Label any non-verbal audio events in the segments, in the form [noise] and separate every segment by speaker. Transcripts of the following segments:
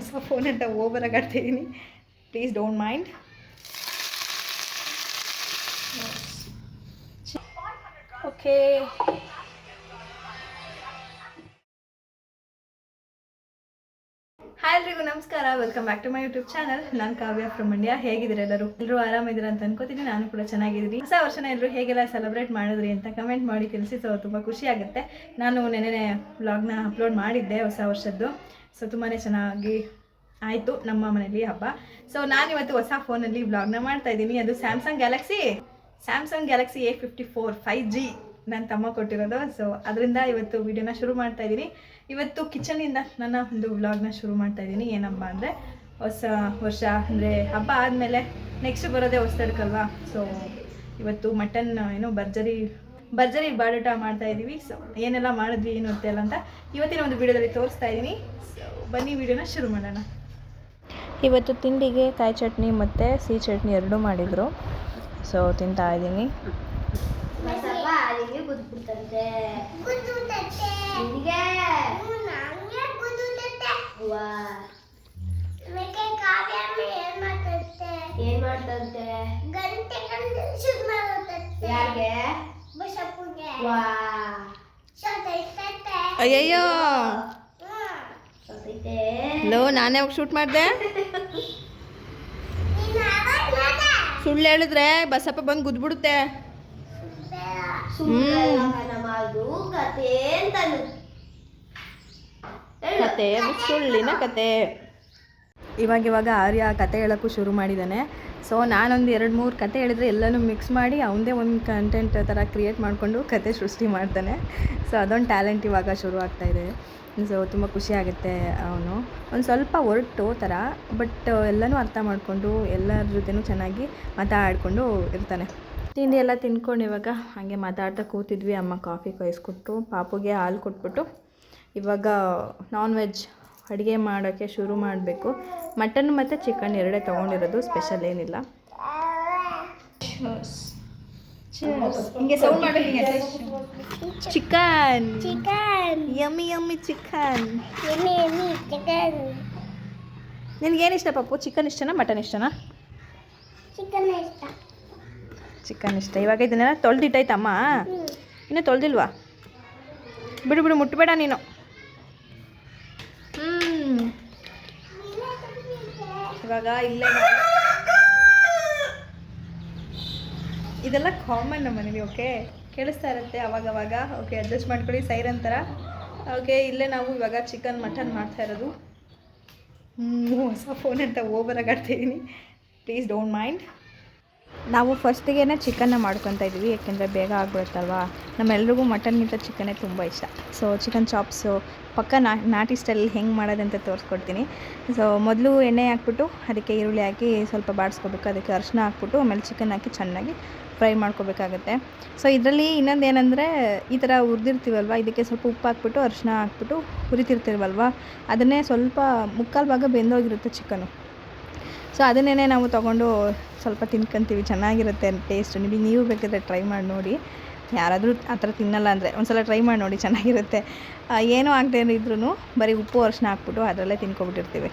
Speaker 1: ಹೊಸ ಫೋನ್ ಅಂತ ಓವರಾಗಿ ಆಡ್ತಿದ್ದೀನಿ please don't mind okay hi ಎಲ್ರಿಗೂ ನಮಸ್ಕಾರ. Welcome back to my YouTube channel ನಾನು ಕಾವ್ಯ ಫ್ರಮ್ ಮಂಡ್ಯ ಹೇಗಿದ್ರೆ ಎಲ್ಲರೂ? ಎಲ್ಲರೂ ಆರಾಮಿದ್ದೀರಾ ಅಂತ ಅನ್ಕೋತೀನಿ. ನಾನು ಕೂಡ ಚೆನ್ನಾಗಿದ್ದೀನಿ. ಹೊಸ ವರ್ಷನ ಎಲ್ಲರೂ ಹೇಗೆಲ್ಲ ಸೆಲೆಬ್ರೇಟ್ ಮಾಡಿದ್ರಿ ಅಂತ ಕಮೆಂಟ್ ಮಾಡಿ ತಿಳಿಸಿ ಸೊ ತುಂಬ ಖುಷಿ ಆಗುತ್ತೆ. ನಾನು ನೆನೆ ವ್ಲಾಗ್ನ ಅಪ್ಲೋಡ್ ಮಾಡಿದ್ದೆ ಹೊಸ ವರ್ಷದ್ದು. ಸೊ ತುಂಬಾ ಚೆನ್ನಾಗಿ ಆಯಿತು ನಮ್ಮ ಮನೇಲಿ ಹಬ್ಬ. ಸೊ ನಾನಿವತ್ತು ಹೊಸ ಫೋನಲ್ಲಿ ವ್ಲಾಗ್ನ ಮಾಡ್ತಾ ಇದ್ದೀನಿ. ಅದು Samsung Galaxy Samsung Galaxy A fifty four five G ನನ್ನ ತಮ್ಮ ಕೊಟ್ಟಿರೋದು. ಸೊ ಅದರಿಂದ ಇವತ್ತು ವಿಡಿಯೋನ ಶುರು ಮಾಡ್ತಾ ಇದ್ದೀನಿ. ಇವತ್ತು ಕಿಚನಿಂದ ನನ್ನ ಒಂದು ವ್ಲಾಗ್ನ ಶುರು ಮಾಡ್ತಾ ಇದ್ದೀನಿ. ಏನಪ್ಪ ಅಂದರೆ, ಹೊಸ ವರ್ಷ ಅಂದರೆ ಹಬ್ಬ ಆದಮೇಲೆ ನೆಕ್ಸ್ಟ್ ಬರೋದೇ ಹೊಸದಕ್ಕಲ್ವಾ ಸೊ ಇವತ್ತು ಮಟನ್ ಏನು ಭರ್ಜರಿ ಭರ್ಜರಿ ಬಾಡೂಟ ಮಾಡ್ತಾ ಇದ್ದೀವಿ. ಸೊ ಏನೆಲ್ಲ ಮಾಡಿದ್ವಿ, ಏನು ಗೊತ್ತಿಲ್ಲ ಅಂತ ಇವತ್ತಿನ ಒಂದು ವಿಡಿಯೋದಲ್ಲಿ ತೋರಿಸ್ತಾ ಇದ್ದೀನಿ. ಸೊ ಬನ್ನಿ ವಿಡಿಯೋನ ಶುರು ಮಾಡೋಣ.
Speaker 2: ಇವತ್ತು ತಿಂಡಿಗೆ ಕಾಯಿ ಚಟ್ನಿ ಮತ್ತು ಸಿಹಿ ಚಟ್ನಿ ಎರಡೂ ಮಾಡಿದರು. ಸೊ ತಿಂತಾ ಇದ್ದೀನಿ.
Speaker 3: ಕುದ್ಬಿಡ್ತಂತೆ ನಿನಗೆ? ವಾ. ಏನ್ ಮಾಡ್ತಂತೆ? ಯಾರಿಗೆ? ವಾ
Speaker 1: ಅಯ್ಯಯ್ಯೋ.
Speaker 3: ಹಲೋ
Speaker 1: ಲೋ ನಾನೇ ಹೋಗಿ ಶೂಟ್ ಮಾಡಿದೆ. ಸುಳ್ಳು ಹೇಳಿದ್ರೆ ಬಸಪ್ಪ ಬಂದು ಗುದ್ಬಿಡುತ್ತೆ.
Speaker 3: ನಮ್ಮದು ಕತೆ ಅಂತನು
Speaker 1: ಕತೆ ಅದು ಸುಳ್ಳಿನ ಕತೆ. ಇವಾಗ ಇವಾಗ ಆರ್ಯ ಕತೆ ಹೇಳೋಕ್ಕೂ ಶುರು ಮಾಡಿದ್ದಾನೆ ಸೊ ನಾನೊಂದು ಎರಡು ಮೂರು ಕತೆ ಹೇಳಿದ್ರೆ ಎಲ್ಲನೂ ಮಿಕ್ಸ್ ಮಾಡಿ ಅವನದೇ ಒಂದು ಕಂಟೆಂಟ್ ಥರ ಕ್ರಿಯೇಟ್ ಮಾಡಿಕೊಂಡು ಕತೆ ಸೃಷ್ಟಿ ಮಾಡ್ತಾನೆ. ಸೊ ಅದೊಂದು ಟ್ಯಾಲೆಂಟ್ ಇವಾಗ ಶುರು ಆಗ್ತಾ ಇದೆ. ಸೊ ತುಂಬ ಖುಷಿ ಆಗುತ್ತೆ ಅವನು. ಒಂದು ಸ್ವಲ್ಪ ಒರಟು ಥರ ಬಟ್ ಎಲ್ಲನೂ ಅರ್ಥ ಮಾಡಿಕೊಂಡು ಎಲ್ಲರ ಜೊತೆನೂ ಚೆನ್ನಾಗಿ ಮಾತಾಡಿಕೊಂಡು ಇರ್ತಾನೆ. ತಿಂಡಿ ಎಲ್ಲ ತಿನ್ಕೊಂಡು ಇವಾಗ ಹಾಗೆ ಮಾತಾಡ್ತಾ ಕೂತಿದ್ವಿ ಅಮ್ಮ ಕಾಫಿ ಕಾಯಿಸ್ಕೊಟ್ಟು ಪಾಪುಗೆ ಹಾಲು ಕೊಟ್ಬಿಟ್ಟು. ಇವಾಗ ನಾನ್ ವೆಜ್ ಅಡುಗೆ ಮಾಡೋಕ್ಕೆ ಶುರು ಮಾಡಬೇಕು. ಮಟನ್ ಮತ್ತು ಚಿಕನ್ ಎರಡೇ ತೊಗೊಂಡಿರೋದು ಸ್ಪೆಷಲ್ ಏನಿಲ್ಲ. Chicken sound chicken yummy yummy chicken ನಿನಗೇನು ಇಷ್ಟ ಪಪ್ಪು ಚಿಕನ್ ಇಷ್ಟನಾ ಮಟನ್ ಇಷ್ಟನಾ? ಚಿಕನ್ ಇಷ್ಟ. ಇವಾಗ ಇದನ್ನೆಲ್ಲ ತೊಳೆದಿಟ್ಟಾಯ್ತಮ್ಮ ಇನ್ನೂ ತೊಳೆದಿಲ್ವಾ? ಬಿಡು ಬಿಡು ಮುಟ್ಟಬೇಡ ನೀನು. ಇವಾಗ ಇಲ್ಲೇ ಇದೆಲ್ಲ ಕಾಮನ್ ನಮ್ಮ ಮನೇಲಿ ಓಕೆ ಕೇಳಿಸ್ತಾ ಇರುತ್ತೆ ಅವಾಗವಾಗ. ಓಕೆ ಅಡ್ಜಸ್ಟ್ ಮಾಡ್ಕೊಳ್ಳಿ ಸೈರನ್ ಥರ ಓಕೆ ಇಲ್ಲೇ ನಾವು ಇವಾಗ ಚಿಕನ್ ಮಟನ್ ಮಾಡ್ತಾ ಇರೋದು. ಹ್ಞೂ ಹೊಸ ಫೋನ್ ಅಂತ ಓವರಾಗಿ ಆಡ್ತಿದ್ದೀನಿ ಪ್ಲೀಸ್ ಡೋಂಟ್ ಮೈಂಡ್ ನಾವು ಫಸ್ಟಿಗೆ ಚಿಕನ್ನ ಮಾಡ್ಕೊತ ಇದ್ದೀವಿ ಯಾಕೆಂದರೆ ಬೇಗ ಆಗ್ಬಿಡುತ್ತಲ್ವಾ? ನಮ್ಮೆಲ್ರಿಗೂ ಮಟನ್ಗಿಂತ ಚಿಕನ್ನೇ ತುಂಬ ಇಷ್ಟ. ಸೊ ಚಿಕನ್ ಚಾಪ್ಸು ಪಕ್ಕ ನಾ, ನಾಟಿ ಸ್ಟೈಲಲ್ಲಿ ಹೆಂಗೆ ಮಾಡೋದಂತ ತೋರಿಸ್ಕೊಡ್ತೀನಿ. ಸೊ ಮೊದಲು ಎಣ್ಣೆ ಹಾಕ್ಬಿಟ್ಟು ಅದಕ್ಕೆ ಈರುಳ್ಳಿ ಹಾಕಿ ಸ್ವಲ್ಪ ಬಾಡಿಸ್ಕೋಬೇಕು. ಅದಕ್ಕೆ ಅರಿಶಿನ ಹಾಕ್ಬಿಟ್ಟು ಆಮೇಲೆ ಚಿಕನ್ ಹಾಕಿ ಚೆನ್ನಾಗಿ ಫ್ರೈ ಮಾಡ್ಕೋಬೇಕಾಗತ್ತೆ. ಸೊ ಇದರಲ್ಲಿ ಇನ್ನೊಂದು ಏನಂದರೆ ಈ ಥರ ಹುರಿದಿರ್ತೀವಲ್ವ? ಇದಕ್ಕೆ ಸ್ವಲ್ಪ ಉಪ್ಪು ಹಾಕ್ಬಿಟ್ಟು ಅರಿಶಿನ ಹಾಕ್ಬಿಟ್ಟು ಹುರಿತಿರ್ತೀವಲ್ವ? ಅದನ್ನೇ ಸ್ವಲ್ಪ ಮುಕ್ಕಾಲು ಭಾಗ ಬೆಂದೋಗಿರುತ್ತೆ ಚಿಕನು ಸೊ ಅದನ್ನೇ ನಾವು ತೊಗೊಂಡು ಸ್ವಲ್ಪ ತಿನ್ಕೊಂತೀವಿ. ಚೆನ್ನಾಗಿರುತ್ತೆ ಟೇಸ್ಟ್ ನಿಮಗೆ ನೀವು ಬೇಕಾದರೆ ಟ್ರೈ ಮಾಡಿ ನೋಡಿ. ಯಾರಾದರೂ ಆ ಥರ ತಿನ್ನಲ್ಲ ಅಂದರೆ ಒಂದ್ಸಲ ಟ್ರೈ ಮಾಡಿ ನೋಡಿ, ಚೆನ್ನಾಗಿರುತ್ತೆ. ಏನೂ ಆಗದೆ ಇದ್ರೂ ಬರೀ ಉಪ್ಪು ಅರಿಶಿನ ಹಾಕ್ಬಿಟ್ಟು ಅದರಲ್ಲೇ ತಿನ್ಕೊಬಿಟ್ಟಿರ್ತೀವಿ.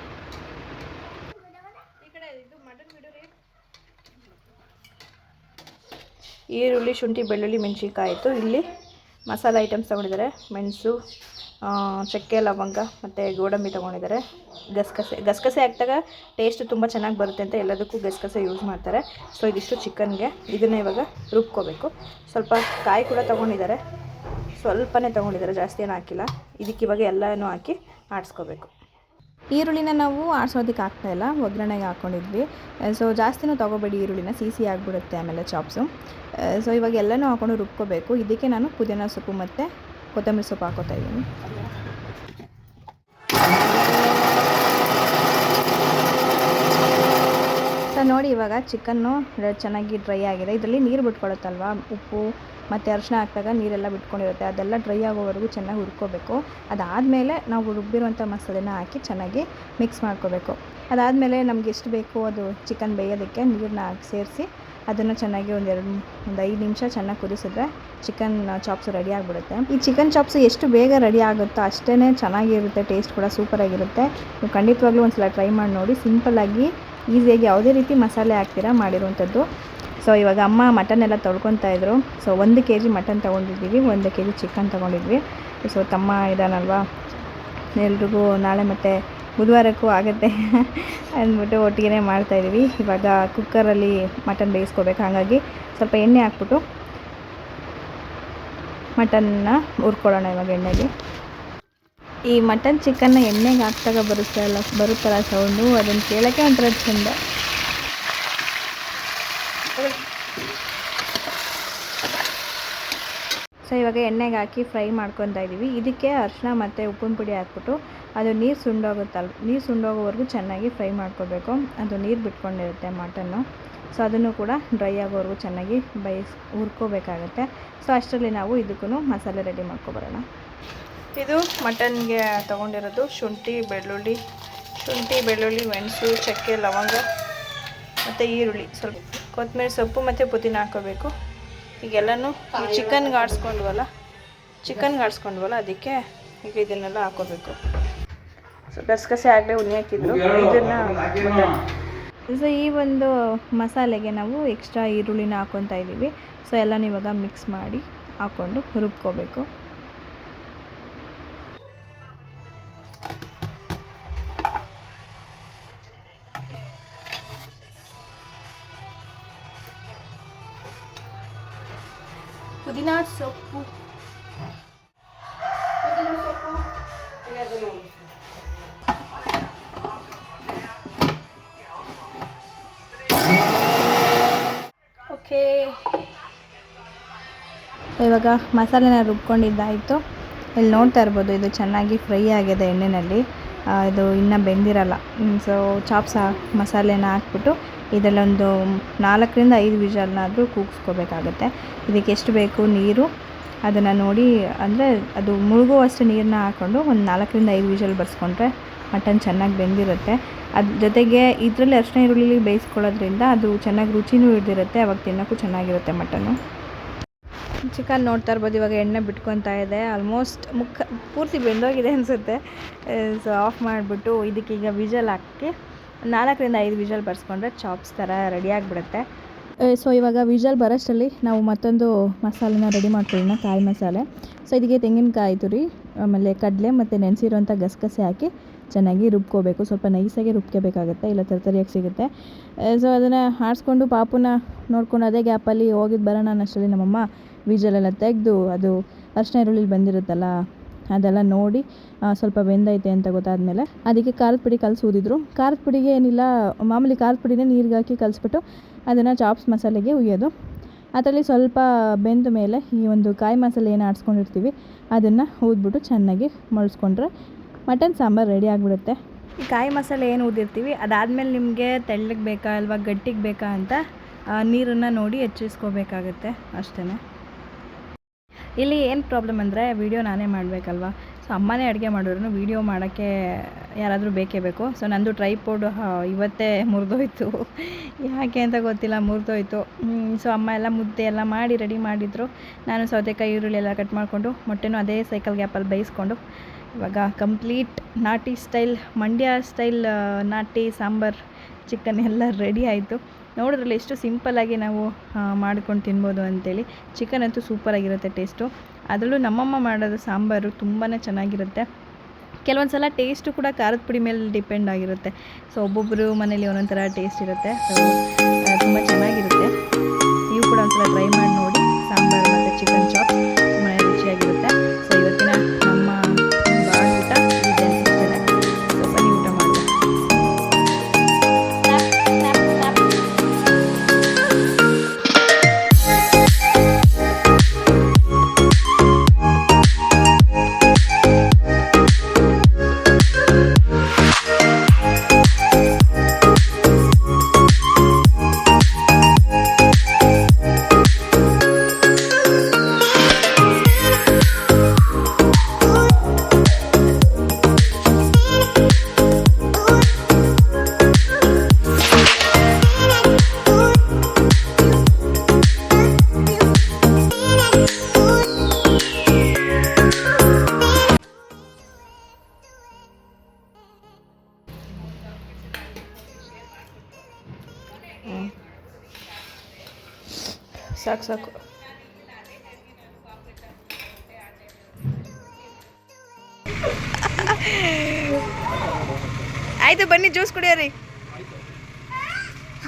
Speaker 1: ಈರುಳ್ಳಿ, ಶುಂಠಿ, ಬೆಳ್ಳುಳ್ಳಿ, ಮೆಣಸಿನ್ಕಾಯಿ ಆಯಿತು. ಇಲ್ಲಿ ಮಸಾಲೆ ಐಟಮ್ಸ್ ತೊಗೊಂಡಿದ್ದಾರೆ. ಮೆಣಸು ಚಕ್ಕೆ, ಲವಂಗ ಮತ್ತು ಗೋಡಂಬಿ ತೊಗೊಂಡಿದ್ದಾರೆ. ಗಸಗಸೆ ಗಸಗಸೆ ಹಾಕಿದಾಗ ಟೇಸ್ಟ್ ತುಂಬ ಚೆನ್ನಾಗಿ ಬರುತ್ತೆ ಅಂತ ಎಲ್ಲದಕ್ಕೂ ಗಸಗಸೆ ಯೂಸ್ ಮಾಡ್ತಾರೆ. ಸೊ ಇದಿಷ್ಟು ಚಿಕನ್ಗೆ ಇದನ್ನು ಇವಾಗ ರುಬ್ಕೋಬೇಕು. ಸ್ವಲ್ಪ ಕಾಯಿ ಕೂಡ ತೊಗೊಂಡಿದ್ದಾರೆ. ಸ್ವಲ್ಪನೇ ತೊಗೊಂಡಿದ್ದಾರೆ, ಜಾಸ್ತಿ ಏನು ಹಾಕಿಲ್ಲ. ಇದಕ್ಕೆ ಇವಾಗ ಎಲ್ಲನೂ ಹಾಕಿ ಆಡಿಸ್ಕೋಬೇಕು. ಈರುಳ್ಳಿನ ನಾವು ಆಡ್ಸೋದಕ್ಕೆ ಆಗ್ತಾ ಇಲ್ಲ, ಒಗ್ಗರಣೆಗೆ ಹಾಕ್ಕೊಂಡಿದ್ವಿ ಸೊ ಜಾಸ್ತಿನೂ ತೊಗೋಬೇಡಿ ಈರುಳ್ಳಿನ ಸಿಸಿ ಆಗಿಬಿಡುತ್ತೆ ಆಮೇಲೆ ಚಾಪ್ಸು. ಸೊ ಇವಾಗ ಎಲ್ಲನೂ ಹಾಕೊಂಡು ರುಬ್ಕೋಬೇಕು. ಇದಕ್ಕೆ ನಾನು ಪುದೀನ ಸೊಪ್ಪು ಮತ್ತು ಕೊತ್ತಂಬರಿ ಸೊಪ್ಪು ಹಾಕೋತಾ ಇದ್ದೀನಿ. ಸೊ ನೋಡಿ ಇವಾಗ ಚಿಕನ್ನು ಚೆನ್ನಾಗಿ ಡ್ರೈ ಆಗಿದೆ. ಇದರಲ್ಲಿ ನೀರು ಬಿಟ್ಕೊಳುತ್ತಲ್ವಾ? ಉಪ್ಪು ಮತ್ತು ಅರಿಶಿನ ಹಾಕಿದಾಗ ನೀರೆಲ್ಲ ಬಿಟ್ಕೊಂಡಿರುತ್ತೆ. ಅದೆಲ್ಲ ಡ್ರೈ ಆಗೋವರೆಗೂ ಚೆನ್ನಾಗಿ ಹುರ್ಕೋಬೇಕು. ಅದಾದಮೇಲೆ ನಾವು ರುಬ್ಬಿರುವಂಥ ಮಸಾಲೆನ ಹಾಕಿ ಚೆನ್ನಾಗಿ ಮಿಕ್ಸ್ ಮಾಡ್ಕೋಬೇಕು. ಅದಾದಮೇಲೆ ನಮ್ಗೆ ಎಷ್ಟು ಬೇಕು ಅದು ಚಿಕನ್ ಬೇಯೋದಕ್ಕೆ ನೀರನ್ನ ಹಾಕಿ ಸೇರಿಸಿ ಅದನ್ನು ಚೆನ್ನಾಗಿ ಒಂದು ಎರಡು ಒಂದು ಐದು ನಿಮಿಷ ಚೆನ್ನಾಗಿ ಕುದಿಸಿದ್ರೆ ಚಿಕನ್ ಚಾಪ್ಸ್ ರೆಡಿ ಆಗಿಬಿಡುತ್ತೆ. ಈ ಚಿಕನ್ ಚಾಪ್ಸ್ ಎಷ್ಟು ಬೇಗ ರೆಡಿ ಆಗುತ್ತೋ ಅಷ್ಟೇ ಚೆನ್ನಾಗಿರುತ್ತೆ ಟೇಸ್ಟ್ ಕೂಡ ಸೂಪರಾಗಿರುತ್ತೆ ನೀವು ಖಂಡಿತವಾಗ್ಲೂ ಒಂದು ಸಲ ಟ್ರೈ ಮಾಡಿ ನೋಡಿ. ಸಿಂಪಲ್ಲಾಗಿ ಈಸಿಯಾಗಿ ಯಾವುದೇ ರೀತಿ ಮಸಾಲೆ ಹಾಕ್ತೀರಾ ಮಾಡಿರುವಂಥದ್ದು. ಸೊ ಇವಾಗ ಅಮ್ಮ ಮಟನ್ ಎಲ್ಲ ತೊಳ್ಕೊತಾ ಇದ್ರು. ಸೊ ಒಂದು ಕೆ ಜಿ ಮಟನ್ ತೊಗೊಂಡಿದ್ದೀವಿ, ಒಂದು ಕೆ ಜಿ ಚಿಕನ್ ತೊಗೊಂಡಿದ್ವಿ. ಸೊ ತಮ್ಮ ಇದಾನಲ್ವಾ? ಎಲ್ರಿಗೂ ನಾಳೆ ಮತ್ತೆ ಬುಧವಾರಕ್ಕೂ ಆಗುತ್ತೆ [laughs] ಅಂದ್ಬಿಟ್ಟು ಒಟ್ಟಿಗೆ ಮಾಡ್ತಾಯಿದ್ದೀವಿ ಇವಾಗ ಕುಕ್ಕರಲ್ಲಿ ಮಟನ್ ಬೇಯಿಸ್ಕೋಬೇಕು. ಹಾಗಾಗಿ ಸ್ವಲ್ಪ ಎಣ್ಣೆ ಹಾಕ್ಬಿಟ್ಟು ಮಟನ್ನ ಹುರ್ಕೊಳ್ಳೋಣ ಇವಾಗ ಎಣ್ಣೆಗೆ. ಈ ಮಟನ್ ಚಿಕನ್ನ ಎಣ್ಣೆಗೆ ಹಾಕ್ದಾಗ ಬರುತ್ತಲ್ಲ ಬರುತ್ತಲ್ಲ ಸೌಂಡು ಅದನ್ನು ಕೇಳೋಕ್ಕೆ ಒಂಥರ ಚೆಂದ. ಸೊ, ಇವಾಗ ಎಣ್ಣೆಗೆ ಹಾಕಿ ಫ್ರೈ ಮಾಡ್ಕೊತಾ ಇದ್ದೀವಿ ಇದಕ್ಕೆ ಅರಿಶಿನ ಮತ್ತು ಉಪ್ಪಿನ ಪುಡಿ ಹಾಕ್ಬಿಟ್ಟು ಅದು ನೀರು ಸುಂಡೋಗುತ್ತಲ್ಲ ನೀರು ಸುಂಡೋಗೋವರೆಗೂ ಚೆನ್ನಾಗಿ ಫ್ರೈ ಮಾಡ್ಕೋಬೇಕು ಅದು ನೀರು ಬಿಟ್ಕೊಂಡಿರುತ್ತೆ ಮಟನ್ನು. ಸೊ, ಅದನ್ನು ಕೂಡ ಡ್ರೈ ಆಗೋವರೆಗೂ ಚೆನ್ನಾಗಿ ಬೇಯಿಸ್, ಹುರ್ಕೋಬೇಕಾಗತ್ತೆ. ಸೊ, ಅಷ್ಟರಲ್ಲಿ ನಾವು ಇದಕ್ಕೂ ಮಸಾಲೆ ರೆಡಿ ಮಾಡ್ಕೊಬರೋಣ. ಇದು ಮಟನ್ಗೆ ತೊಗೊಂಡಿರೋದು ಶುಂಠಿ, ಬೆಳ್ಳುಳ್ಳಿ. ಶುಂಠಿ, ಬೆಳ್ಳುಳ್ಳಿ, ಮೆಣಸು, ಚಕ್ಕೆ, ಲವಂಗ ಮತ್ತು ಈರುಳ್ಳಿ. ಸ್ವಲ್ಪ ಕೊತ್ತಂಬರಿ ಸೊಪ್ಪು ಮತ್ತು ಪುದೀನ ಹಾಕೋಬೇಕು. ಈಗೆಲ್ಲನೂ ಚಿಕನ್ಗೆ ಆಡಿಸ್ಕೊಂಡ್ವಲ್ಲ ಚಿಕನ್ಗೆ ಆಡಿಸ್ಕೊಂಡ್ವಲ್ಲ ಅದಕ್ಕೆ ಈಗ ಇದನ್ನೆಲ್ಲ ಹಾಕೋಬೇಕು. ಸೊ, ಗಸಗಸೆ ಆಗಲೇ ಉಣ್ಣೆ ಹಾಕಿದ್ರು. ಇದನ್ನು ಸೊ, ಈ ಒಂದು ಮಸಾಲೆಗೆ ನಾವು ಎಕ್ಸ್ಟ್ರಾ ಈರುಳ್ಳಿನ ಹಾಕೊತಾ ಇದ್ದೀವಿ. ಸೊ, ಎಲ್ಲನೂ ಇವಾಗ ಮಿಕ್ಸ್ ಮಾಡಿ ಹಾಕ್ಕೊಂಡು ರುಬ್ಕೋಬೇಕು. ಪುದೀನ ಸೊಪ್ಪು. ಓಕೆ. ಇವಾಗ ಮಸಾಲೆನ ರುಬ್ಕೊಂಡಿದ್ದಾಯಿತು. ಇಲ್ಲಿ ನೋಡ್ತಾ ಇರ್ಬೋದು ಇದು ಚೆನ್ನಾಗಿ ಫ್ರೈ ಆಗಿದೆ ಎಣ್ಣೆಯಲ್ಲಿ ಇದು ಇನ್ನೂ ಬೆಂದಿರಲ್ಲ. ಸೊ ಚಾಪ್ಸ್ ಮಸಾಲೆನ ಹಾಕ್ಬಿಟ್ಟು ಇದರಲ್ಲೊಂದು ನಾಲ್ಕರಿಂದ ಐದು ವಿಷಲ್ನಾದರೂ ಕೂಗಿಸ್ಕೋಬೇಕಾಗತ್ತೆ. ಇದಕ್ಕೆ ಎಷ್ಟು ಬೇಕು? ನೀರು. ಅದನ್ನು ನೋಡಿ, ಅಂದರೆ ಅದು ಮುಳುಗುವಷ್ಟು ನೀರನ್ನ ಹಾಕ್ಕೊಂಡು ಒಂದು ನಾಲ್ಕರಿಂದ ಐದು ವಿಷಲ್ ಬರ್ಸ್ಕೊಂಡ್ರೆ ಮಟನ್ ಚೆನ್ನಾಗಿ ಬೆಂದಿರುತ್ತೆ. ಅದ್ರ ಜೊತೆಗೆ ಇದರಲ್ಲಿ ಅರಿಶಿನ ಈರುಳ್ಳಿ ಬೇಯಿಸ್ಕೊಳ್ಳೋದ್ರಿಂದ ಅದು ಚೆನ್ನಾಗಿ ರುಚಿನೂ ಹಿಡ್ದಿರುತ್ತೆ, ಅವಾಗ ತಿನ್ನೋಕ್ಕೂ ಚೆನ್ನಾಗಿರುತ್ತೆ ಮಟನ್ನು ಚಿಕನ್ ನೋಡ್ತಾ ಇರ್ಬೋದು, ಇವಾಗ ಎಣ್ಣೆ ಬಿಟ್ಕೊತಾ ಇದೆ. ಆಲ್ಮೋಸ್ಟ್ ಮುಖ ಪೂರ್ತಿ ಬೆಂದೋಗಿದೆ ಅನಿಸುತ್ತೆ. ಸೊ ಆಫ್ ಮಾಡಿಬಿಟ್ಟು ಇದಕ್ಕೀಗ ವಿಜಲ್ ಹಾಕಿ ನಾಲ್ಕರಿಂದ ಐದು ವಿಜಲ್ ಬರ್ಸ್ಕೊಂಡ್ರೆ ಚಾಪ್ಸ್ ಥರ ರೆಡಿ ಆಗಿಬಿಡುತ್ತೆ. ಸೊ ಇವಾಗ ವಿಜಲ್ ಬರೋಷ್ಟರಲ್ಲಿ ನಾವು ಮತ್ತೊಂದು ಮಸಾಲೆನ ರೆಡಿ ಮಾಡ್ಕೊಳ್ಳೋಣ, ಕಾಯಿ ಮಸಾಲೆ. ಸೊ ಇದಕ್ಕೆ ತೆಂಗಿನಕಾಯಿ ತುರಿ, ಆಮೇಲೆ ಕಡಲೆ ಮತ್ತು ನೆನೆಸಿರುವಂಥ ಗಸಗಸೆ ಹಾಕಿ ಚೆನ್ನಾಗಿ ರುಬ್ಕೋಬೇಕು. ಸ್ವಲ್ಪ ನೈಸಾಗಿ ರುಬ್ಕೋಬೇಕಾಗುತ್ತೆ, ಇಲ್ಲ ತರತರಿಯಾಗಿ ಸಿಗುತ್ತೆ. ಸೊ ಅದನ್ನು ಆಡಿಸ್ಕೊಂಡು ಪಾಪುನ ನೋಡ್ಕೊಂಡು ಅದೇ ಗ್ಯಾಪಲ್ಲಿ ಹೋಗಿದ್ದು ಬರೋಣ ಅನ್ನೋಷ್ಟರಲ್ಲಿ ನಮ್ಮಮ್ಮ ವಿಜಲೆಲ್ಲ ತೆಗೆದು ಅದು ಅರಿಶಿನ ಈರುಳ್ಳಿಲಿ ಬಂದಿರುತ್ತಲ್ಲ ಅದೆಲ್ಲ ನೋಡಿ ಸ್ವಲ್ಪ ಬೆಂದೈತೆ ಅಂತ ಗೊತ್ತಾದಮೇಲೆ. ಅದಕ್ಕೆ ಖಾರದ ಪುಡಿ ಕಲಸೂದಿದ್ರು. ಖಾರದ ಪುಡಿಗೆ ಏನಿಲ್ಲ, ಮಾಮೂಲಿ ಖಾರದ ಪುಡಿನೇ ನೀರಿಗೆ ಹಾಕಿ ಕಲಿಸ್ಬಿಟ್ಟು ಅದನ್ನು ಚಾಪ್ಸ್ ಮಸಾಲೆಗೆ ಉಯ್ಯೋದು ಅದರಲ್ಲಿ ಸ್ವಲ್ಪ ಬೆಂದ ಮೇಲೆ ಈ ಒಂದು ಕಾಯಿ ಮಸಾಲೆ ಏನು ಆಡಿಸ್ಕೊಂಡಿರ್ತೀವಿ, ಅದನ್ನು ಊದ್ಬಿಟ್ಟು ಚೆನ್ನಾಗಿ ಮಳ್ಸ್ಕೊಂಡ್ರೆ ಮಟನ್ ಸಾಂಬಾರು ರೆಡಿ ಆಗಿಬಿಡುತ್ತೆ. ಕಾಯಿ ಮಸಾಲೆ ಏನು ಊದಿರ್ತೀವಿ ಅದಾದಮೇಲೆ ನಿಮಗೆ ತೆಳ್ಳಗೆ ಬೇಕಾ, ಅಲ್ವಾ ಗಟ್ಟಿಗೆ ಬೇಕಾ ಅಂತ ನೀರನ್ನು ನೋಡಿ ಹೆಚ್ಚಿಸ್ಕೋಬೇಕಾಗತ್ತೆ ಅಷ್ಟೇ ಇಲ್ಲಿ ಏನು ಪ್ರಾಬ್ಲಮ್ ಅಂದರೆ ವೀಡಿಯೋ ನಾನೇ ಮಾಡಬೇಕಲ್ವಾ? ಸೊ ಅಮ್ಮನೇ ಅಡುಗೆ ಮಾಡಿದ್ರು ವೀಡಿಯೋ ಮಾಡೋಕ್ಕೆ ಯಾರಾದರೂ ಬೇಕೇ ಬೇಕು. ಸೊ ನಂದು ಟ್ರೈಪೋಡ್ ಇವತ್ತೇ ಮುರಿದೋಯ್ತು. ಯಾಕೆ ಅಂತ ಗೊತ್ತಿಲ್ಲ, ಮುರಿದೋಯ್ತು. ಸೊ ಅಮ್ಮ ಎಲ್ಲ ಮುದ್ದೆ ಎಲ್ಲ ಮಾಡಿ ರೆಡಿ ಮಾಡಿದರು. ನಾನು ಸೌತೆಕಾಯಿ, ಈರುಳ್ಳಿ ಎಲ್ಲ ಕಟ್ ಮಾಡಿಕೊಂಡು, ಮೊಟ್ಟೆನೂ ಅದೇ ಸೈಕಲ್ ಗ್ಯಾಪಲ್ಲಿ ಬೇಯಿಸ್ಕೊಂಡು, ಇವಾಗ ಕಂಪ್ಲೀಟ್ ನಾಟಿ ಸ್ಟೈಲ್ ಮಂಡ್ಯ ಸ್ಟೈಲ್ ನಾಟಿ, ಸಾಂಬಾರ್ ಚಿಕನ್ ಎಲ್ಲ ರೆಡಿ ಆಯಿತು. ನೋಡಿದ್ರಲ್ಲ ಎಷ್ಟು ಸಿಂಪಲ್ಲಾಗಿ ನಾವು ಮಾಡ್ಕೊಂಡು ತಿನ್ಬೋದು ಅಂತೇಳಿ. ಚಿಕನ್ ಅಂತೂ ಸೂಪರಾಗಿರುತ್ತೆ ಟೇಸ್ಟು ಅದರಲ್ಲೂ ನಮ್ಮಮ್ಮ ಮಾಡೋದು ಸಾಂಬಾರು ತುಂಬಾ ಚೆನ್ನಾಗಿರುತ್ತೆ. ಕೆಲವೊಂದು ಸಲ ಟೇಸ್ಟು ಕೂಡ ಖಾರದ ಪುಡಿ ಮೇಲೆ ಡಿಪೆಂಡ್ ಆಗಿರುತ್ತೆ. ಸೊ ಒಬ್ಬೊಬ್ಬರು ಮನೇಲಿ ಒಂದೊಂದು ಥರ ಟೇಸ್ಟ್ ಇರುತ್ತೆ ಸೊ ತುಂಬ ಚೆನ್ನಾಗಿರುತ್ತೆ. ನೀವು ಕೂಡ ಒಂದ್ಸಲ ಟ್ರೈ ಮಾಡಿ ನೋಡಿ. ಸಾಂಬಾರು ಮತ್ತು ಚಿಕನ್ ಚಾಪ್ ಸಾಕು ಸಾಕು. ಆಯ್ತು, ಬನ್ನಿ ಜ್ಯೂಸ್ ಕುಡಿಯೋರಿ.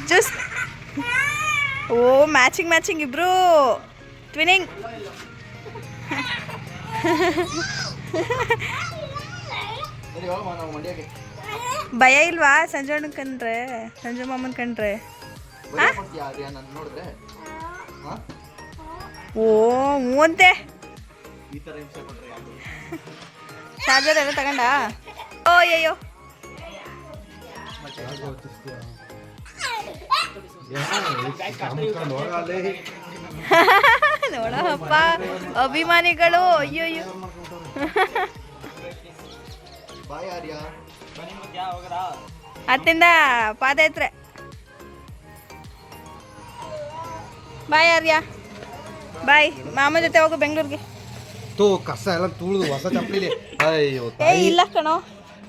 Speaker 1: ಜ್ಯೂಸ್ ಓ ಮ್ಯಾಚಿಂಗ್ ಮ್ಯಾಚಿಂಗ್ ಇಬ್ರು. ಟ್ವಿನಿಂಗ್ ಭಯ ಇಲ್ವಾ? ಸಂಜೆ ಕಂಡ್ರೆ ಸಂಜೆ ಮಾಮನ್ ಕಂಡ್ರೆ? ಓ ಮೂವಂತೆ. ಚಾರ್ಜರ್ ಎಲ್ಲ ತಗೊಂಡ? ಓ ಅಯ್ಯೋ ನೋಡಪ್ಪ ಅಭಿಮಾನಿಗಳು ಅಯ್ಯೋ ಅಯ್ಯೋ ಅತ್ತಿಂದ ಪಾದಯಾತ್ರೆ. ಬಾಯ್ ಆರ್ಯ. ಬಾಯ್. ಮಾಮ ಜೊತೆ ಹೋಗು ಬೆಂಗಳೂರಿಗೆ.
Speaker 4: ತೂ ಕಸ ಎಲ್ಲ ತುಳಿದು ಹೊಸ ಚಪ್ಪಲಿ ಅಯ್ಯೋ
Speaker 1: ಏ ಇಲ್ಲ ಕಣೋ.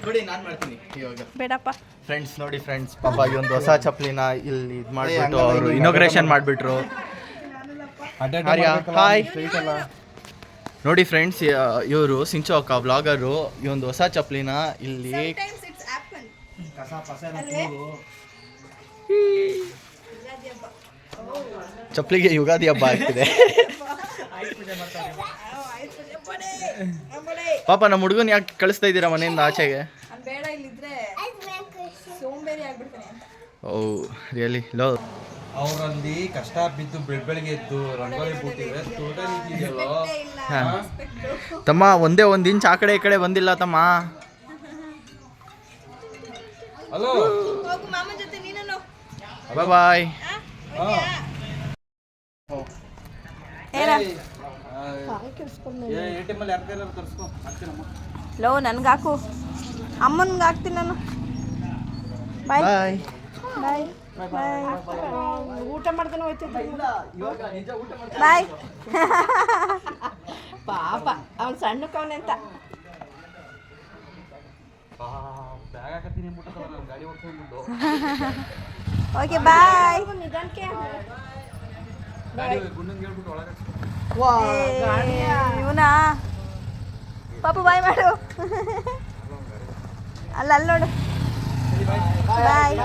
Speaker 5: ನೋಡಿ ನಾನು ಮಾಡ್ತೀನಿ ಇವಾಗ.
Speaker 1: ಬೇಡಪ್ಪ.
Speaker 5: ಫ್ರೆಂಡ್ಸ್ ನೋಡಿ ಫ್ರೆಂಡ್ಸ್ ಪಾಪ ಈ ಒಂದು ಹೊಸ ಚಪ್ಪಲಿನ ಇಲ್ಲಿ ಇದು ಮಾಡ್ಬಿಟ್ಟು ಅವರು ಇನೋಗ್ರೇಷನ್ ಮಾಡಿಬಿಟ್ರು. ಆರ್ಯ ಹಾಯ್ ನೋಡಿ ಫ್ರೆಂಡ್ಸ್ ಇವರು ಸಿಂಚೋಕ ಬ್ಲಾಗರು ಈ ಒಂದು ಹೊಸ ಚಪ್ಪಲಿನ ಇಲ್ಲಿ ಚಪ್ಪಲಿಗೆ ಯುಗಾದಿ ಹಬ್ಬ ಆಗ್ತಿದೆ. ಪಾಪ ನಮ್ಮ ಹುಡುಗನ್ ಯಾಕೆ ಕಳಿಸ್ತಾ ಇದ್ದೀರಾ ಮನೆಯಿಂದ ಆಚೆಗೆ?
Speaker 1: ಬೇಡ ಇಲ್ಲಿದ್ರೆ ಸೋಂಬೇರಿ ಆಗ್ಬಿಡ್ತಾನೆ
Speaker 5: ಓ ರಿಯಲಿ ಲೋ.
Speaker 4: ಅವರಲ್ಲಿ ಕಷ್ಟ ಬಿದ್ದು ಬೆಳ್ ಬೆಳಿಗ್ಗೆ ಎದ್ದು ರಂಗೋಲಿ ಬಿಟ್ಟಿದ್ರೆ ಟೋಟಲ್ ಇದೆಯಲ್ಲೋ?
Speaker 5: ತಮ್ಮ ಒಂದೇ ಒಂದು ಇಂಚ್ ಆ ಕಡೆ ಈ ಕಡೆ ಬಂದಿಲ್ಲ ತಮ್ಮ.
Speaker 4: ಹಲೋ
Speaker 1: ಹೋಗು ಮಾಮ ಜೊತೆ ನೀನು
Speaker 5: ಬಾಯ್ ಬಾಯ್
Speaker 1: ಏನ?
Speaker 4: ಎ ಟಿ ಎಂ ಅಲ್ಲಿ ಯಾರ ಕೈಲಾರು ತರಿಸ್ಕೊ ಹಾಕ್ತೀನಮ್ಮ
Speaker 1: ಲೋ ನನ್ಗೆ ಹಾಕು ಅಮ್ಮನ್ಗೆ ಹಾಕ್ತೀನಿ ನಾನು. ಬಾಯ್
Speaker 5: ಬಾಯ್
Speaker 1: ಬಾಯ್ ಬಾಯ್ ಊಟ ಮಾಡ್ತಾನೆ ಹೋಯ್ತಿದ್ದೆ ಬಾಯ್ ಪಾಪ ಅವ್ನು ಸಣ್ಣಕ್ಕವನೆ ಅಂತ ಓಕೆ ಬಾಯ್ ಇವನಾ? ಪಾಪು ಬಾಯ್ ಮಾಡು. ಅಲ್ಲ ಅಲ್ಲಿ ನೋಡು ಬಾಯ್